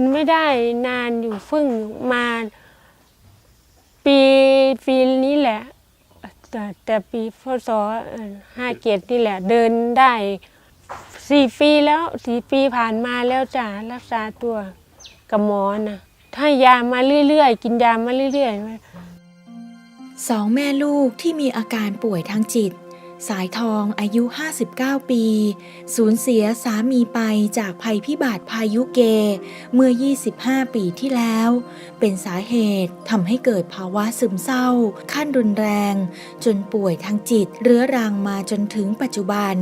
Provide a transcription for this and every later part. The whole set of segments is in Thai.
นไม่ได้นานอยู่เพิ่งมาปีปีนี้แหละ แต่แต่ปีพศห้าเกียรนี่แหละ เดินได้สี่ปีแล้วสี่ปีผ่านมาแล้วจ้ะรักษาตัวกับหมอนะถ้ายามาเรื่อยๆ กินยามาเรื่อยๆสองแม่ลูกที่มีอาการป่วยทางจิต สายทองอายุ 59 ปี สูญเสียสามีไปจากภัยพิบัติพายุเก เมื่อ 25 ปีที่แล้ว เป็นสาเหตุทำให้เกิดภาวะซึมเศร้า ขั้นรุนแรง จนป่วยทางจิตเรื้อรังมาจนถึงปัจจุบัน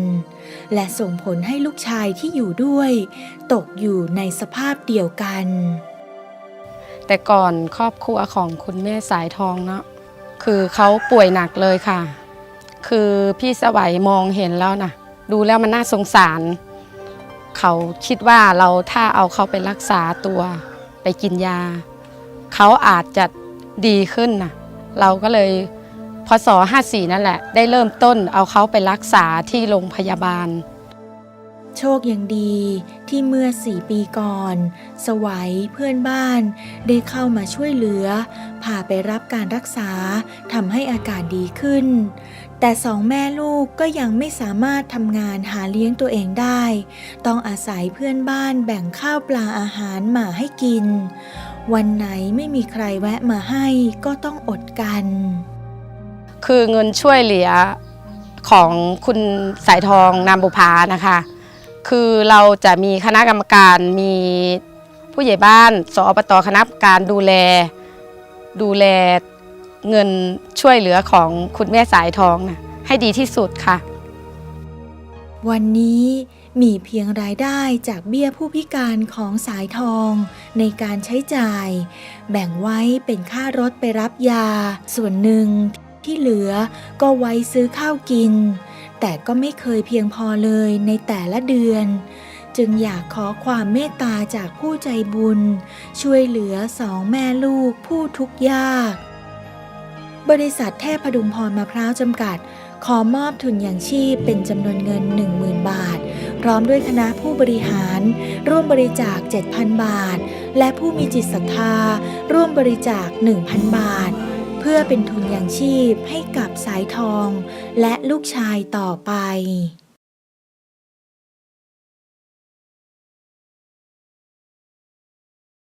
และส่งผลให้ลูกชายที่อยู่ด้วย ตกอยู่ในสภาพเดียวกัน แต่ก่อนครอบครัวของคุณแม่สายทองเนาะคือเขาป่วยหนักเลยค่ะ คือพี่สวัยมองเห็นแล้วนะดูแล้วมันน่าสงสาร เขาคิดว่าเราถ้าเอาเขาไปรักษาตัวไปกินยา เขาอาจจะดีขึ้นนะเราก็เลยพศ54นั่นแหละ ได้เริ่มต้นเอาเขาไปรักษาที่โรงพยาบาล โชคยังดีที่เมื่อสี่ปีก่อน สวัยเพื่อนบ้าน ได้เข้ามาช่วยเหลือ พาไปรับการรักษาทำให้อาการดีขึ้น แต่สองแม่ลูกก็ยังไม่สามารถทำงานหาเลี้ยงตัวเองได้ ต้องอาศัยเพื่อนบ้านแบ่งข้าวปลาอาหารมาให้กิน วันไหนไม่มีใครแวะมาให้ก็ต้องอดกัน คือเงินช่วยเหลือของคุณสายทองนามบุภานะคะ คือเราจะมีคณะกรรมการมีผู้ใหญ่บ้านสอบตคณะกรรมการดูแล ดูแลเงินช่วยเหลือของคุณแม่สายทองนะให้ดีที่สุดค่ะ วันนี้มีเพียงรายได้จากเบี้ยผู้พิการของสายทอง ในการใช้จ่าย แบ่งไว้เป็นค่ารถไปรับยา ส่วนหนึ่งที่เหลือก็ไว้ซื้อข้าวกิน แต่ก็ไม่เคยเพียงพอเลยในแต่ละเดือน จึงอยากขอความเมตตาจากผู้ใจบุญ ช่วยเหลือสองแม่ลูกผู้ทุกข์ยาก บริษัทเทพพดุงพรมะพร้าวจำกัด ขอมอบทุนอย่างชีพเป็นจำนวนเงิน 10,000 บาท พร้อมด้วยคณะผู้บริหาร ร่วมบริจาค 7,000 บาท และผู้มีจิตศรัทธา ร่วมบริจาค 1,000 บาท พื่อเป็นทุนอย่างชีพให้กับสายทองและลูกชายต่อไป